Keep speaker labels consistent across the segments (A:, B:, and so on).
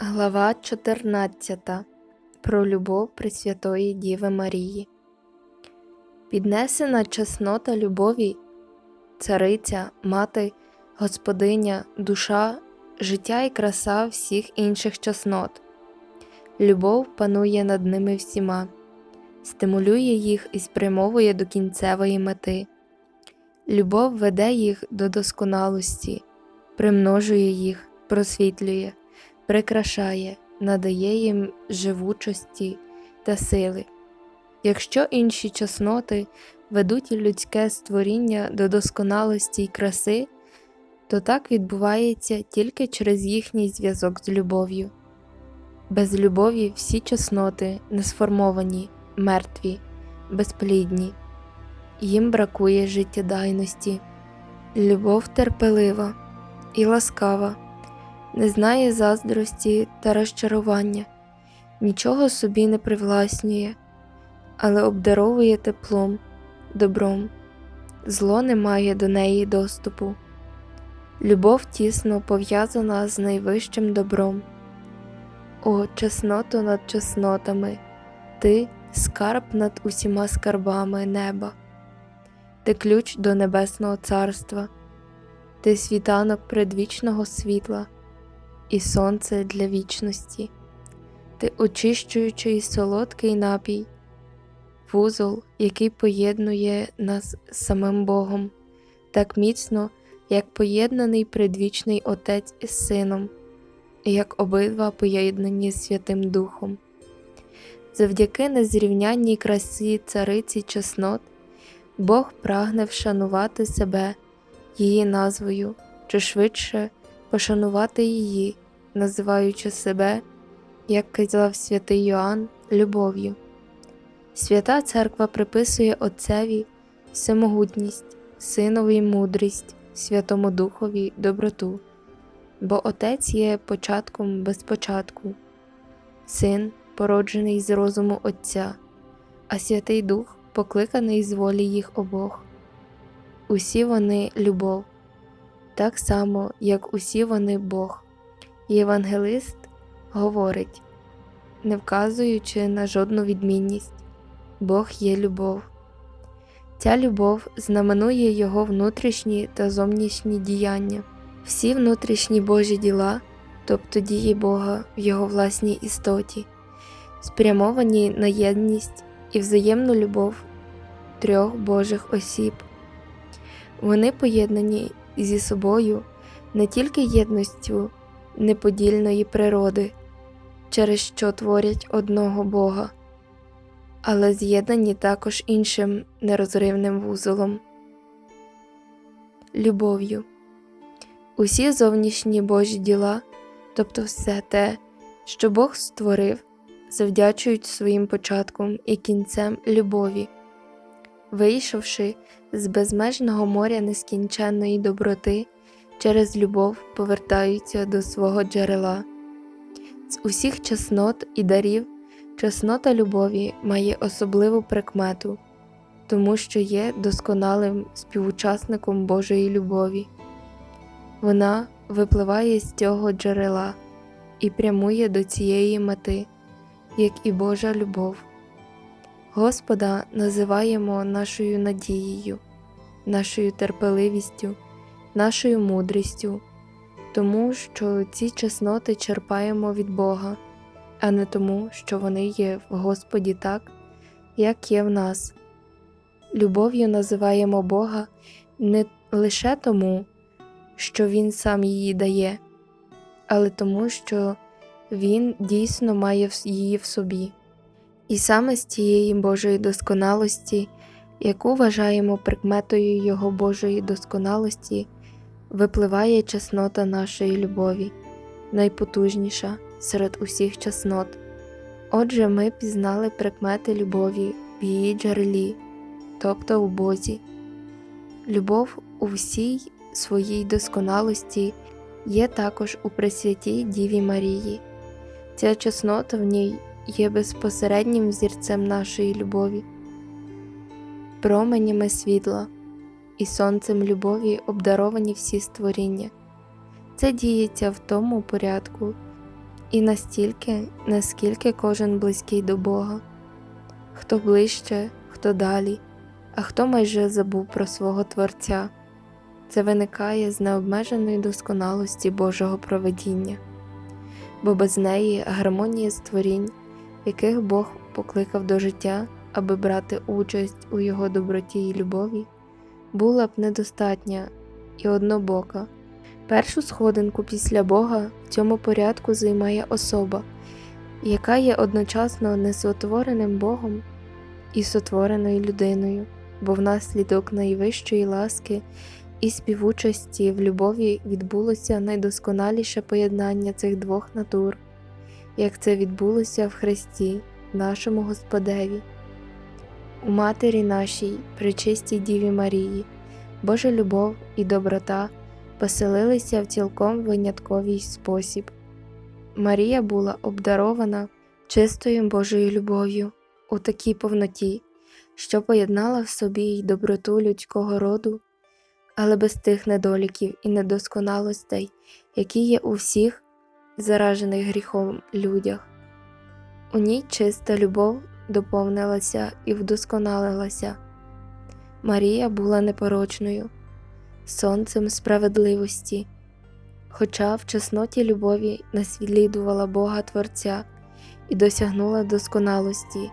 A: Глава 14. Про любов Пресвятої Діви Марії. Піднесена чеснота любові, цариця, мати, господиня, душа, життя і краса всіх інших чеснот. Любов панує над ними всіма, стимулює їх і спрямовує до кінцевої мети. Любов веде їх до досконалості, примножує їх, просвітлює прикрашає, надає їм живучості та сили. Якщо інші чесноти ведуть людське створіння до досконалості й краси, то так відбувається тільки через їхній зв'язок з любов'ю. Без любові всі чесноти не сформовані, мертві, безплідні, їм бракує життєдайності. Любов терпелива і ласкава не знає заздрості та розчарування, нічого собі не привласнює, але обдаровує теплом, добром, зло не має до неї доступу. Любов тісно пов'язана з найвищим добром. О, чесното над чеснотами, ти скарб над усіма скарбами неба, ти ключ до Небесного Царства, ти світанок предвічного світла і сонце для вічності, ти очищуючий солодкий напій, вузол, який поєднує нас з самим Богом, так міцно, як поєднаний предвічний Отець із Сином, і як обидва поєднані Святим Духом. Завдяки незрівнянній красі цариці чеснот, Бог прагне вшанувати себе її назвою, чи швидше пошанувати її, називаючи себе, як казав святий Йоанн, любов'ю. Свята Церква приписує Отцеві всемогутність, Синові мудрість, Святому Духові доброту, бо Отець є початком без початку, Син, породжений з розуму Отця, а Святий Дух покликаний з волі їх обох. Усі вони любов так само, як усі вони Бог. Євангелист говорить, не вказуючи на жодну відмінність, Бог є любов. Ця любов знаменує Його внутрішні та зовнішні діяння, всі внутрішні Божі діла, тобто дії Бога в Його власній істоті, спрямовані на єдність і взаємну любов трьох Божих осіб. Вони поєднані зі собою не тільки єдністю неподільної природи, через що творять одного Бога, але з'єднані також іншим нерозривним вузолом любов'ю. Усі зовнішні Божі діла, тобто все те, що Бог створив, завдячують своїм початком і кінцем любові. Вийшовши з безмежного моря нескінченної доброти, через любов повертаються до свого джерела. З усіх чеснот і дарів чеснота любові має особливу прикмету, тому що є досконалим співучасником Божої любові. Вона випливає з цього джерела і прямує до цієї мети, як і Божа любов. Господа називаємо нашою надією, нашою терпеливістю, нашою мудрістю, тому що ці чесноти черпаємо від Бога, а не тому, що вони є в Господі так, як є в нас. Любов'ю називаємо Бога не лише тому, що Він сам її дає, але тому, що Він дійсно має її в собі. І саме з тієї Божої досконалості, яку вважаємо прикметою Його Божої досконалості, випливає чеснота нашої любові, найпотужніша серед усіх чеснот. Отже, ми пізнали прикмети любові в її джерелі, тобто у Бозі. Любов у всій своїй досконалості є також у Пресвятій Діві Марії. Ця чеснота в ній є безпосереднім зірцем нашої любові, променями світла і сонцем любові обдаровані всі створіння. Це діється в тому порядку, і настільки, наскільки кожен близький до Бога, хто ближче, хто далі, а хто майже забув про свого Творця. Це виникає з необмеженої досконалості Божого проведіння, бо без неї гармонія створінь, яких Бог покликав до життя, аби брати участь у його доброті і любові, була б недостатня і однобока. Першу сходинку після Бога в цьому порядку займає особа, яка є одночасно несотвореним Богом і сотвореною людиною, бо внаслідок найвищої ласки і співучасті в любові відбулося найдосконаліше поєднання цих двох натур, як це відбулося в Христі, нашому Господеві. У Матері нашій, пречистій Діві Марії, Божа любов і доброта поселилися в цілком винятковий спосіб. Марія була обдарована чистою Божою любов'ю у такій повноті, що поєднала в собі й доброту людського роду, але без тих недоліків і недосконалостей, які є у всіх заражених гріхом людях. У ній чиста любов доповнилася і вдосконалилася. Марія була непорочною, сонцем справедливості, хоча в чесноті любові наслідувала Бога Творця і досягнула досконалості.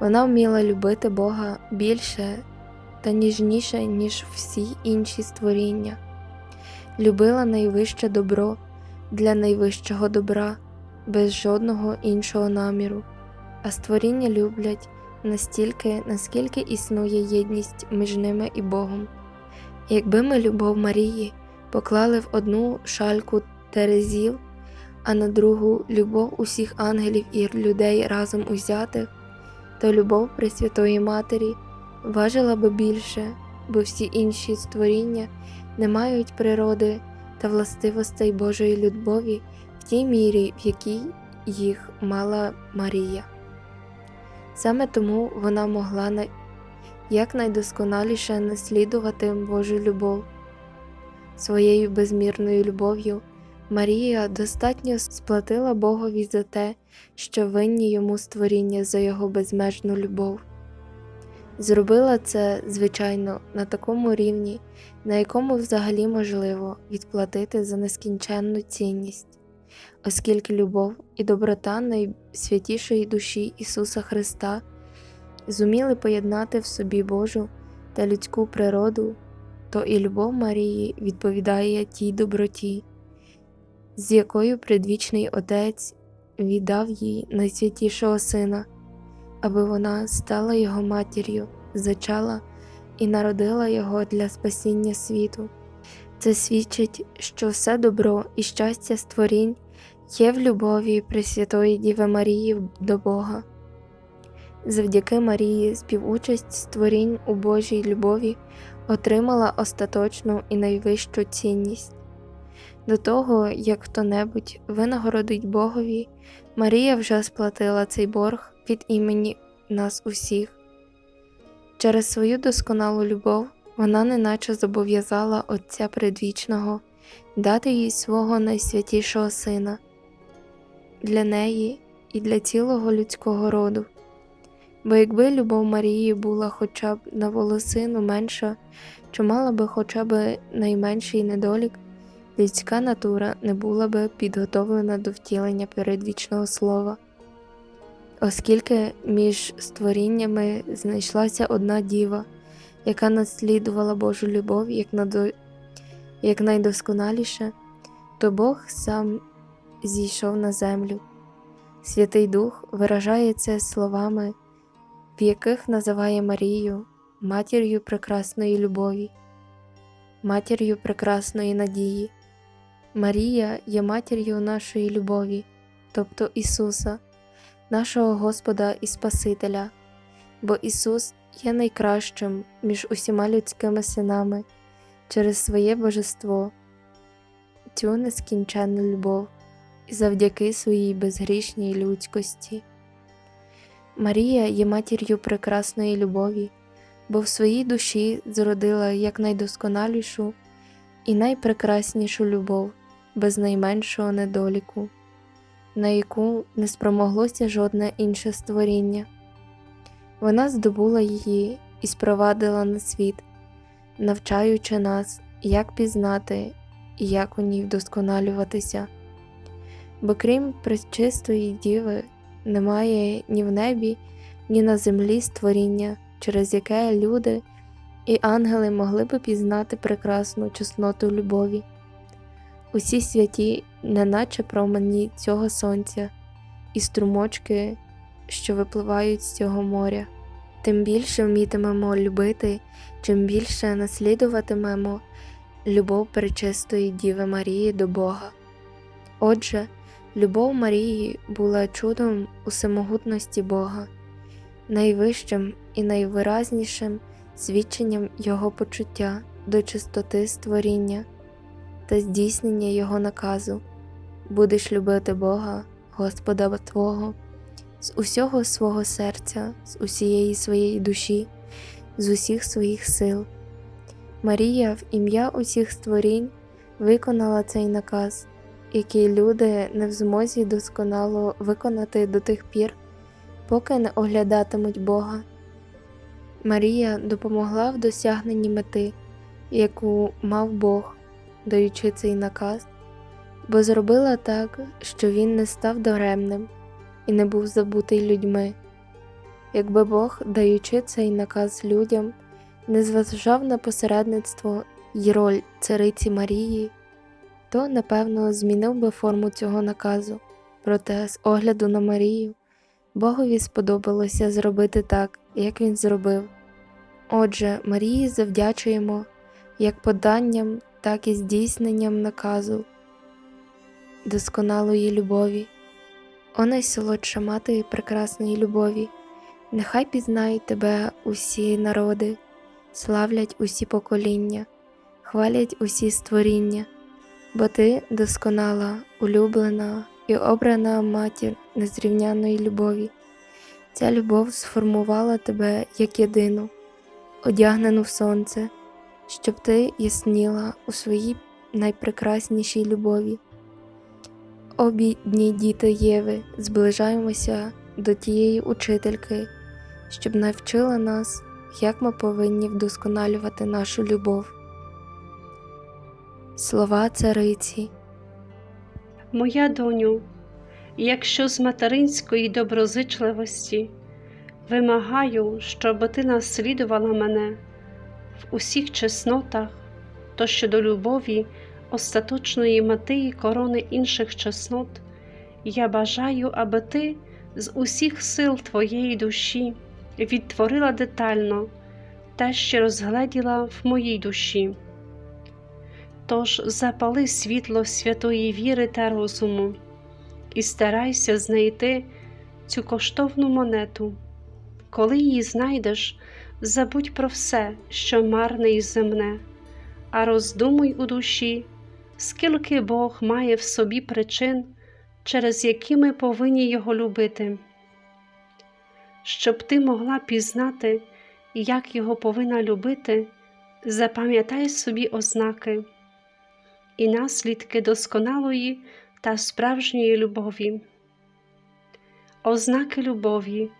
A: Вона вміла любити Бога більше та ніжніше, ніж всі інші створіння, любила найвище добро для найвищого добра, без жодного іншого наміру, а створіння люблять настільки, наскільки існує єдність між ними і Богом. Якби ми любов Марії поклали в одну шальку терезів, а на другу любов усіх ангелів і людей разом узятих, то любов Пресвятої Матері важила би більше, бо всі інші створіння не мають природи та властивостей Божої любові в тій мірі, в якій їх мала Марія. Саме тому вона могла на- якнайдосконаліше наслідувати Божу любов. Своєю безмірною любов'ю Марія достатньо сплатила Богові за те, що винні йому створіння за його безмежну любов. Зробила це, звичайно, на такому рівні, на якому взагалі можливо відплатити за нескінченну цінність, оскільки любов і доброта найсвятішої душі Ісуса Христа зуміли поєднати в собі Божу та людську природу, то і любов Марії відповідає тій доброті, з якою предвічний Отець віддав їй найсвятішого Сина, аби вона стала його матір'ю, зачала і народила його для спасіння світу. Це свідчить, що все добро і щастя створінь є в любові Пресвятої Діви Марії до Бога. Завдяки Марії співучасть створінь у Божій любові отримала остаточну і найвищу цінність. До того, як хто-небудь винагородить Богові, Марія вже сплатила цей борг від імені нас усіх. Через свою досконалу любов вона неначе зобов'язала Отця Предвічного дати їй свого найсвятішого Сина для неї і для цілого людського роду. Бо якби любов Марії була хоча б на волосину менша, чи мала би хоча б найменший недолік, людська натура не була би підготовлена до втілення передвічного слова. Оскільки між створіннями знайшлася одна діва, яка наслідувала Божу любов як, надо... як найдосконаліше, то Бог сам зійшов на землю. Святий Дух виражає це словами, в яких називає Марію матір'ю прекрасної любові, матір'ю прекрасної надії. Марія є матір'ю нашої любові, тобто Ісуса, нашого Господа і Спасителя, бо Ісус є найкращим між усіма людськими синами через своє божество, цю нескінченну любов і завдяки своїй безгрішній людськості. Марія є матір'ю прекрасної любові, бо в своїй душі зродила якнайдосконалішу і найпрекраснішу любов без найменшого недоліку. на яку не спромоглося жодне інше створіння. Вона здобула її і спровадила на світ, навчаючи нас, як пізнати і як у ній вдосконалюватися. Бо крім пречистої діви, немає ні в небі, ні на землі створіння, через яке люди і ангели могли би пізнати прекрасну чесноту любові. Усі святі, неначе промені цього сонця, і струмочки, що випливають з цього моря. Тим більше вмітимемо любити, чим більше наслідуватимемо любов пречистої Діви Марії до Бога. Отже, любов Марії була чудом усемогутності Бога, найвищим і найвиразнішим свідченням Його почуття до чистоти створіння та здійснення Його наказу будеш любити Бога, Господа Твого, з усього свого серця, з усієї своєї душі, з усіх своїх сил. Марія в ім'я усіх створінь виконала цей наказ, який люди не в змозі досконало виконати до тих пір, поки не оглядатимуть Бога. Марія допомогла в досягненні мети, яку мав Бог, даючи цей наказ, бо зробила так, що він не став даремним і не був забутий людьми. Якби Бог, даючи цей наказ людям, не зважав на посередництво й роль цариці Марії, то, напевно, змінив би форму цього наказу. Проте, з огляду на Марію, Богові сподобалося зробити так, як він зробив. Отже, Марії завдячуємо як поданням, так і здійсненням наказу досконалої любові. О найсолодша мати прекрасної любові, нехай пізнають тебе усі народи, славлять усі покоління, хвалять усі створіння, бо ти досконала, улюблена і обрана матір незрівняної любові. Ця любов сформувала тебе як єдину, одягнену в сонце, щоб ти ясніла у своїй найпрекраснішій любові. О бідні діти Єви, зближаємося до тієї учительки, щоб навчила нас, як ми повинні вдосконалювати нашу любов. Слова цариці,
B: Моя доню, якщо з материнської доброзичливості вимагаю, щоб ти наслідувала мене в усіх чеснотах, то щодо любові, остаточної мети і корони інших чеснот, я бажаю, аби ти з усіх сил твоєї душі відтворила детально те, що розгледіла в моїй душі. Тож запали світло святої віри та розуму і старайся знайти цю коштовну монету. Коли її знайдеш, забудь про все, що марне і земне, а роздумуй у душі, скільки Бог має в собі причин, через які ми повинні Його любити. Щоб ти могла пізнати, як Його повинна любити, запам'ятай собі ознаки і наслідки досконалої та справжньої любові. Ознаки любові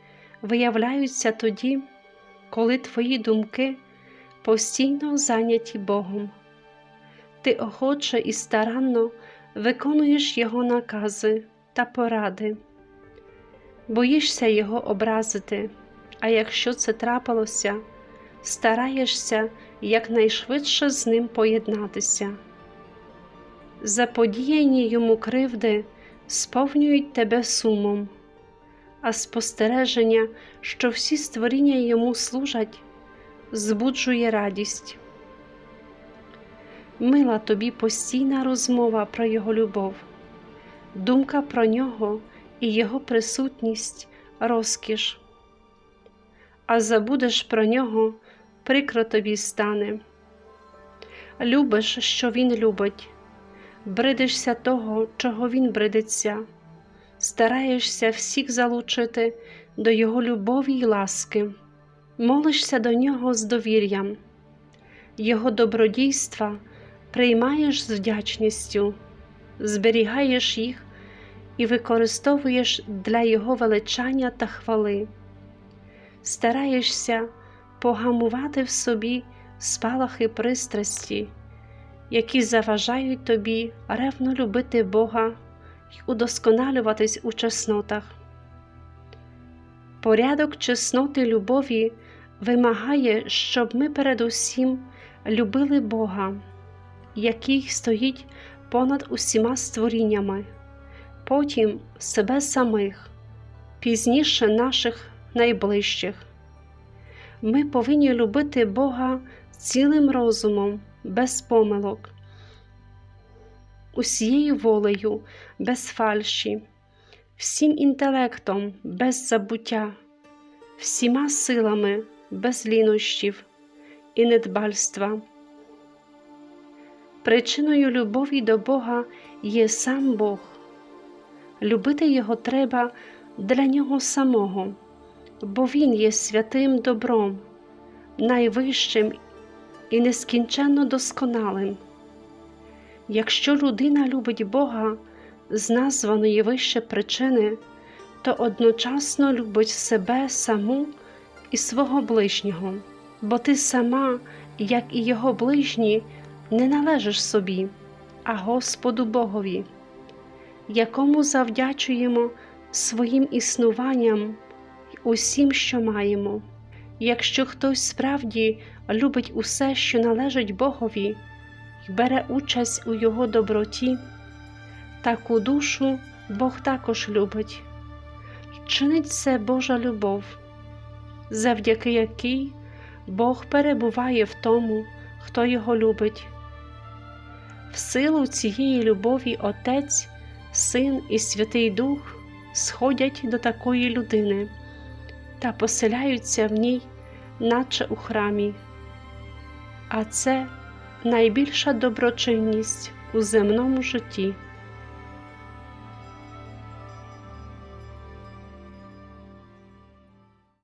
B: виявляються тоді, коли твої думки постійно зайняті Богом. Ти охоче і старанно виконуєш Його накази та поради, боїшся Його образити, а якщо це трапилося, стараєшся якнайшвидше з ним поєднатися заподіяні йому кривди сповнюють тебе сумом, а спостереження, що всі створіння йому служать, збуджує радість. Мила тобі постійна розмова про його любов, думка про нього і його присутність, розкіш, а забудеш про нього, прикро тобі стане. Любиш, що він любить бридишся того, чого він бридиться, стараєшся всіх залучити до Його любові й ласки, молишся до нього з довір'ям, Його добродійства приймаєш з вдячністю, зберігаєш їх і використовуєш для Його величання та хвали. Стараєшся погамувати в собі спалахи пристрасті, які заважають тобі ревно любити Бога й удосконалюватись у чеснотах. Порядок чесноти любові вимагає, щоб ми передусім любили Бога, який стоїть понад усіма створіннями, потім себе самих, пізніше наших найближчих. Ми повинні любити Бога цілим розумом, без помилок, усією волею, без фальші, всім інтелектом, без забуття, всіма силами, без лінощів і недбальства. Причиною любові до Бога є сам Бог. Любити Його треба для Нього самого, бо Він є святим добром, найвищим і нескінченно досконалим. Якщо людина любить Бога з названої вище причини, то одночасно любить себе саму і свого ближнього, бо ти сама, як і його ближні, не належиш собі, а Господу Богові, якому завдячуємо своїм існуванням й усім, що маємо. Якщо хтось справді любить усе, що належить Богові, й бере участь у Його доброті, таку душу Бог також любить, чинить це Божа любов, завдяки якій Бог перебуває в тому, хто його любить. В силу цієї любові Отець, Син і Святий Дух сходять до такої людини та поселяються в ній, наче у храмі. А це найбільша доброчинність у земному житті.